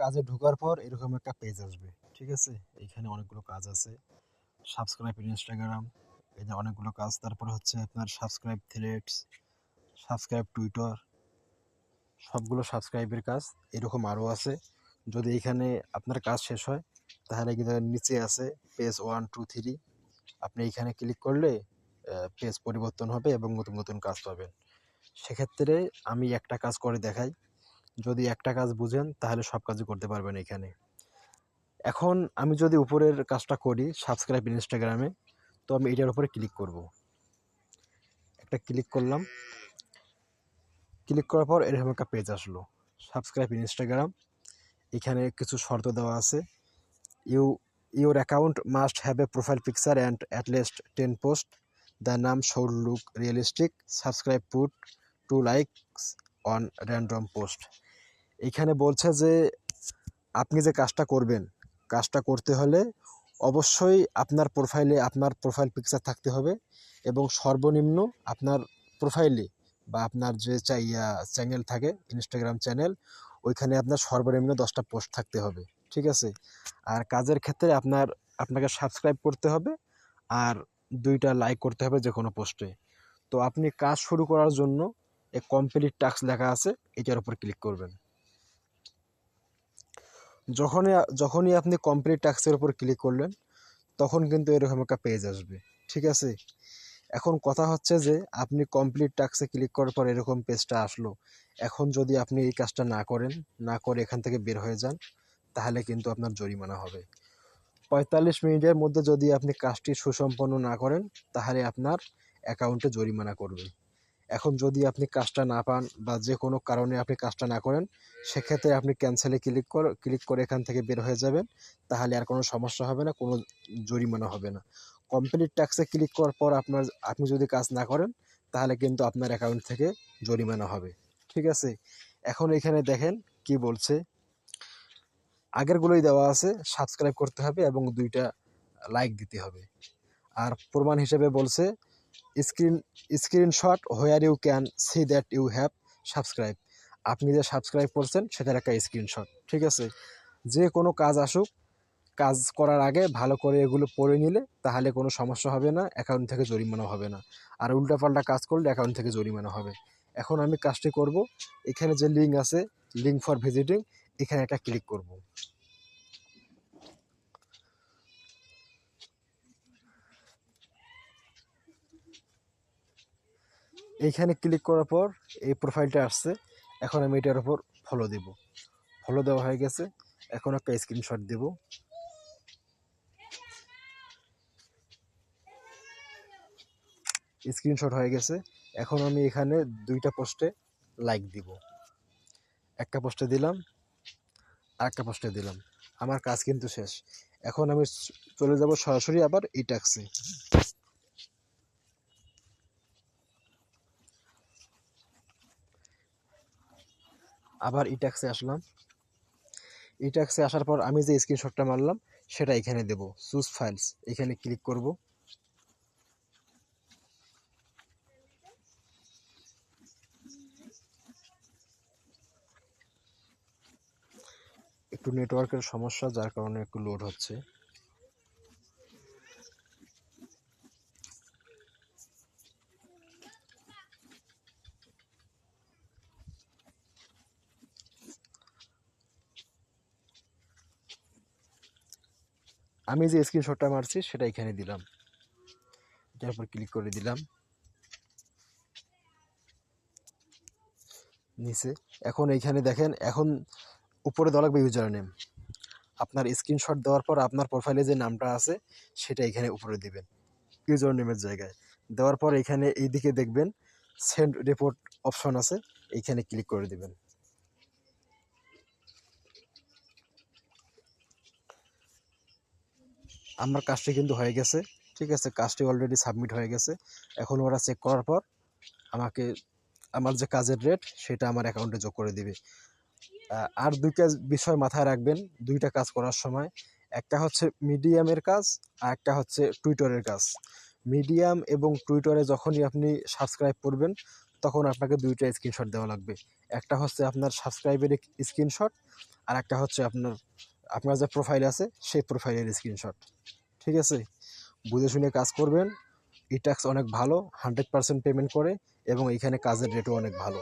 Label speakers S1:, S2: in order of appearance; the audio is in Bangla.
S1: কাজে ঢোকার পর এরকম একটা পেজ আসবে, ঠিক আছে? এইখানে অনেকগুলো কাজ আছে। সাবস্ক্রাইব ইনস্টাগ্রাম এই যে অনেকগুলো কাজ। তারপরে হচ্ছে আপনার সাবস্ক্রাইব থ্রেডস সাবস্ক্রাইব টুইটার সবগুলো সাবস্ক্রাইবের কাজ এরকম আরও আছে। যদি এখানে আপনার কাজ শেষ হয়, তাহলে কিন্তু নিচে আছে পেজ ওয়ান টু থ্রি আপনি এখানে ক্লিক করলে পেজ পরিবর্তন হবে এবং নতুন নতুন কাজ পাবেন। সেক্ষেত্রে আমি একটা কাজ করে দেখাই। যদি একটা কাজ বুঝেন, তাহলে সব কাজই করতে পারবেন এখানে। এখন আমি যদি উপরের কাজটা করি সাবস্ক্রাইব ইনস্টাগ্রামে তো আমি এটার উপরে ক্লিক করব। একটা ক্লিক করলাম। ক্লিক করার পর এরকম একটা পেজ আসলো। সাবস্ক্রাইব ইনস্টাগ্রাম এখানে কিছু শর্ত দেওয়া আছে। You your account must have a profile picture and at least ten post the নাম should look realistic subscribe put two likes on random post এখানে বলছে যে, আপনি যে কাজটা করবেন, কাজটা করতে হলে অবশ্যই আপনার প্রোফাইলে আপনার প্রোফাইল পিকচার থাকতে হবে এবং সর্বনিম্ন আপনার প্রোফাইলে বা আপনার যে চাইয়া চ্যানেল থাকে ইনস্টাগ্রাম চ্যানেল ওইখানে আপনার সর্বনিম্ন দশটা পোস্ট থাকতে হবে, ঠিক আছে? আর কাজের ক্ষেত্রে আপনার, আপনাকে সাবস্ক্রাইব করতে হবে আর দুইটা লাইক করতে হবে যে কোনো পোস্টে তো আপনি কাজ শুরু করার জন্য এ কমপ্লিট টাস্ক লেখা আছে, এটার উপর ক্লিক করবেন। যখনই যখনই আপনি কমপ্লিট টাস্কের উপর ক্লিক করলেন, তখন কিন্তু এরকম একটা পেজ আসবে। ঠিক আছে? এখন কথা হচ্ছে যে, আপনি কমপ্লিট টাস্কে ক্লিক করার পর এরকম পেজটা আসলো। এখন যদি আপনি এই কাজটা না করেন, না করে এখান থেকে বের হয়ে যান, তাহলে কিন্তু আপনার জরিমানা হবে। পঁয়তাল্লিশ মিনিটের মধ্যে যদি আপনি কাজটি সুসম্পন্ন না করেন, তাহলে আপনার অ্যাকাউন্টে জরিমানা করবে। এখন যদি আপনি কাজটা না পান বা যে কোনো কারণে আপনি কাজটা না করেন, সেক্ষেত্রে আপনি ক্যান্সেলে ক্লিক কর ক্লিক করে এখান থেকে বের হয়ে যাবেন। তাহলে আর কোনো সমস্যা হবে না, কোনো জরিমানা হবে না। কমপ্লিট ট্যাক্সে ক্লিক করার পর আপনার, আপনি যদি কাজ না করেন, তাহলে কিন্তু আপনার অ্যাকাউন্ট থেকে জরিমানা হবে। ঠিক আছে? এখন এখানে দেখেন কি বলছে। আগেরগুলোই দেওয়া আছে সাবস্ক্রাইব করতে হবে এবং দুইটা লাইক দিতে হবে। আর প্রমাণ হিসেবে বলছে screen, screenshot where you can see that you have subscribe আপনি যে সাবস্ক্রাইব করছেন, সেটার একটা স্ক্রিনশট ঠিক আছে? যে কোনো কাজ আসুক, কাজ করার আগে ভালো করে এগুলো পড়ে নিলে তাহলে কোনো সমস্যা হবে না অ্যাকাউন্ট থেকে জরিমানা হবে না। আর উল্টাপাল্টা কাজ করলে অ্যাকাউন্ট থেকে জরিমানা হবে। এখন আমি কাজটি করব, এখানে যে লিঙ্ক আছে লিঙ্ক ফর ভিজিটিং এখানে একটা ক্লিক করব। এইখানে ক্লিক করার পর এই প্রোফাইলটা আসছে। এখন আমি এটার উপর ফলো দেব। ফলো দেওয়া হয়ে গেছে। এখন একটা স্ক্রিনশট দেব। স্ক্রিনশট হয়ে গেছে। এখন আমি এখানে দুইটা পোস্টে লাইক দিব। একটা পোস্টে দিলাম আর একটা পোস্টে দিলাম। আমার কাজ কিন্তু শেষ। এখন আমি চলে যাব সরাসরি আবার এই ট্যাক্সে আবার ই ট্যাক্সে আসলাম। ই ট্যাক্সে আসার পর আমি যে স্ক্রিনশটটা মারলাম, সেটা এখানে দেব। সুস ফাইলস এখানে ক্লিক করব। একটু নেটওয়ার্কের সমস্যা, যার কারণে একটু লোড হচ্ছে। আমি যে স্ক্রিনশটটা মারছি, সেটা এখানে দিলাম। এটার ক্লিক করে দিলাম। নিচে। এখন এইখানে দেখেন, এখন উপরে দেওয়া লাগবে ইউজার নেম আপনার স্ক্রিনশট দেওয়ার পর আপনার প্রোফাইলে যে নামটা আছে, সেটা এখানে উপরে দিবেন। ইউজার নেমের জায়গায়। দেওয়ার পর এখানে এইদিকে দেখবেন সেন্ড রিপোর্ট অপশন আছে এইখানে ক্লিক করে দিবেন। আমার কাজটি কিন্তু হয়ে গেছে, ঠিক আছে? কাজটি অলরেডি সাবমিট হয়ে গেছে। এখন ওরা চেক করার পর আমাকে, আমার যে কাজের রেট সেটা আমার অ্যাকাউন্টে যোগ করে দিবে। আর দুইটা বিষয় মাথায় রাখবেন, দুইটা কাজ করার সময়। একটা হচ্ছে মিডিয়ামের কাজ, আর একটা হচ্ছে টুইটারের কাজ। মিডিয়াম এবং টুইটারে যখনই আপনি সাবস্ক্রাইব করবেন, তখন আপনাকে দুইটা স্ক্রিনশট দেওয়া লাগবে। একটা হচ্ছে আপনার সাবস্ক্রাইবের স্ক্রিনশট আর একটা হচ্ছে আপনার আপনার যে প্রোফাইল আছে, সেই প্রোফাইলের স্ক্রিনশট ঠিক আছে? বুঝে শুনে কাজ করবেন। ইট্যাক্স ট্যাক্স অনেক ভালো হান্ড্রেড পার্সেন্ট পেমেন্ট করে এবং এখানে কাজের রেটও অনেক ভালো।